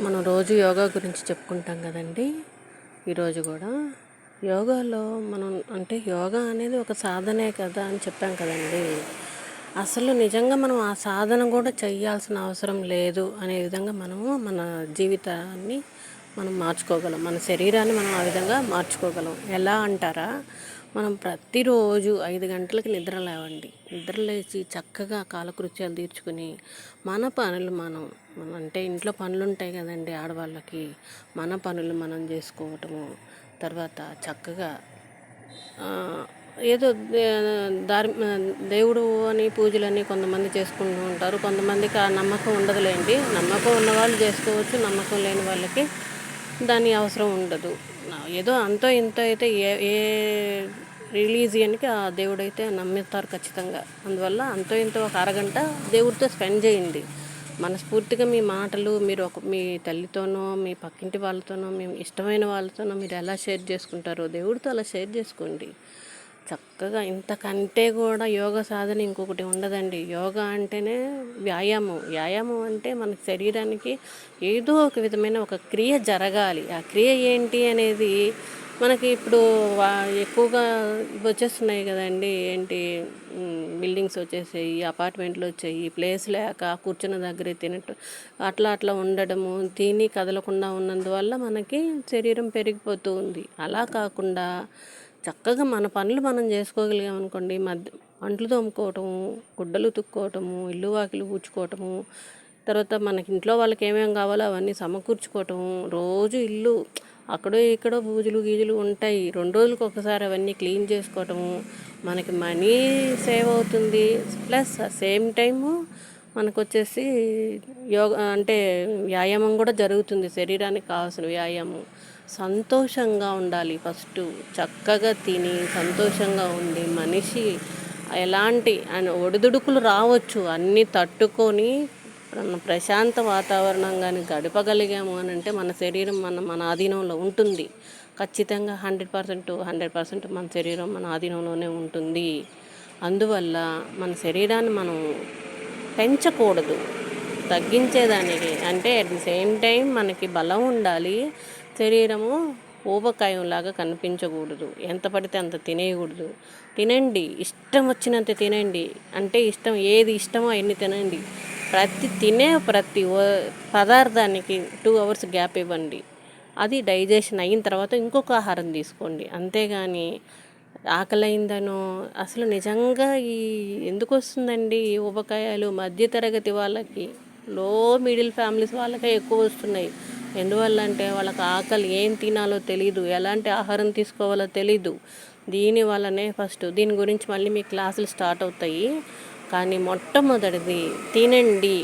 మనం రోజు యోగా గురించి చెప్పుకుంటాం కదండి. ఈరోజు కూడా యోగాలో మనం అంటే యోగా అనేది ఒక సాధనే కదా అని చెప్పాం కదండి. అసలు నిజంగా మనం ఆ సాధన కూడా చేయాల్సిన అవసరం లేదు అనే విధంగా మనము మన జీవితాన్ని మనం మార్చుకోగలం. మన శరీరాన్ని మనం ఆ విధంగా మార్చుకోగలం. ఎలా అంటారా? మనం ప్రతిరోజు ఐదు గంటలకి నిద్ర లేవండి. నిద్ర లేచి చక్కగా కాలకృత్యాలు తీర్చుకుని మన పనులు మనం అంటే ఇంట్లో పనులు ఉంటాయి కదండి ఆడవాళ్ళకి. మన పనులు మనం చేసుకోవటము తర్వాత చక్కగా ఏదో దారి దేవుడు అని పూజలని కొంతమంది చేసుకుంటూ ఉంటారు. కొంతమందికి ఆ నమ్మకం ఉండదులేండి. నమ్మకం ఉన్నవాళ్ళు చేసుకోవచ్చు నమ్మకం లేని వాళ్ళకి దాని అవసరం ఉండదు. ఏదో అంతో ఇంతో అయితే ఏ ఏ రిలీజియన్కి ఆ దేవుడైతే నమ్మిస్తారు ఖచ్చితంగా. అందువల్ల అంతో ఇంతో ఒక అరగంట దేవుడితో స్పెండ్ చేయండి. మనస్ఫూర్తిగా మీ మాటలు మీరు ఒక మీ తల్లితోనో మీ పక్కింటి వాళ్ళతోనో మీ ఇష్టమైన వాళ్ళతోనో మీరు ఎలా షేర్ చేసుకుంటారో దేవుడితో అలా షేర్ చేసుకోండి. చక్కగా ఇంతకంటే కూడా యోగ సాధన ఇంకొకటి ఉండదండి. యోగా అంటేనే వ్యాయామం. వ్యాయామం అంటే మన శరీరానికి ఏదో ఒక విధమైన ఒక క్రియ జరగాలి. ఆ క్రియ ఏంటి అనేది మనకి ఇప్పుడు వా- ఎక్కువగా ఇవి వచ్చేస్తున్నాయి కదండి. ఏంటి బిల్డింగ్స్ వచ్చేసాయి అపార్ట్మెంట్లు వచ్చాయి ప్లేస్ లేక కూర్చున్న దగ్గరే తినట్టు అట్లా అట్లా ఉండడము తిని కదలకుండా ఉన్నందువల్ల మనకి శరీరం పెరిగిపోతూ ఉంది. అలా కాకుండా చక్కగా మన పనులు మనం చేసుకోగలిగామనుకోండి మధ్య అంట్లు తోముకోవటము గుడ్డలు ఉతుక్కోవటము ఇల్లు వాకిలు ఊడ్చుకోవటము తర్వాత మనకి ఇంట్లో వాళ్ళకి ఏమేమి కావాలో అవన్నీ సమకూర్చుకోవటము రోజు ఇల్లు అక్కడో ఇక్కడో బూజులు గీజులు ఉంటాయి. రెండు రోజులకు ఒకసారి అవన్నీ క్లీన్ చేసుకోవటము మనకి మనీ సేవ్ అవుతుంది. ప్లస్ సేమ్ టైము మనకు వచ్చేసి యోగా అంటే వ్యాయామం కూడా జరుగుతుంది. శరీరానికి కావాల్సిన వ్యాయామం. సంతోషంగా ఉండాలి ఫస్ట్. చక్కగా తిని సంతోషంగా ఉండి మనిషి ఎలాంటి ఒడిదుడుకులు రావచ్చు. అన్నీ తట్టుకొని ప్ర- ప్రశాంత వాతావరణం కానీ గడపగలిగాము అని అంటే మన శరీరం మన మన ఆధీనంలో ఉంటుంది. ఖచ్చితంగా హండ్రెడ్ పర్సెంట్ హండ్రెడ్ పర్సెంట్ మన శరీరం మన ఆధీనంలోనే ఉంటుంది. అందువల్ల మన శరీరాన్ని మనం పెంచకూడదు. తగ్గించేదానికి అంటే అట్ ది సేమ్ టైం మనకి బలం ఉండాలి. శరీరము ఊబకాయంలాగా కనిపించకూడదు. ఎంత పడితే అంత తినేయకూడదు. తినండి. ఇష్టం వచ్చినంత తినండి. అంటే ఇష్టం ఏది ఇష్టమో అన్ని తినండి. ప్రతి తినే ప్రతి పదార్థానికి టూ అవర్స్ గ్యాప్ ఇవ్వండి. అది డైజెషన్ అయిన తర్వాత ఇంకొక ఆహారం తీసుకోండి. అంతేగాని ఆకలైందనో అసలు నిజంగా ఈ ఎందుకు వస్తుందండి? ఈ ఉపకాయాలు మధ్యతరగతి వాళ్ళకి లో మిడిల్ ఫ్యామిలీస్ వాళ్ళకే ఎక్కువ వస్తున్నాయి. ఎందువల్ల అంటే వాళ్ళకి ఆకలి ఏం తినాలో తెలీదు ఎలాంటి ఆహారం తీసుకోవాలో తెలీదు. దీని వల్లనే ఫస్ట్ దీని గురించి మళ్ళీ మీ క్లాసులు స్టార్ట్ అవుతాయి. కానీ మొట్టమొదటిది తినండి.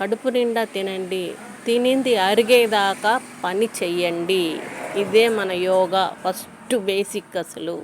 కడుపు నిండా తినండి. తినింది అరిగేదాకా పని చెయ్యండి. ఇదే మన యోగా ఫస్ట్ బేసిక్ అసలు.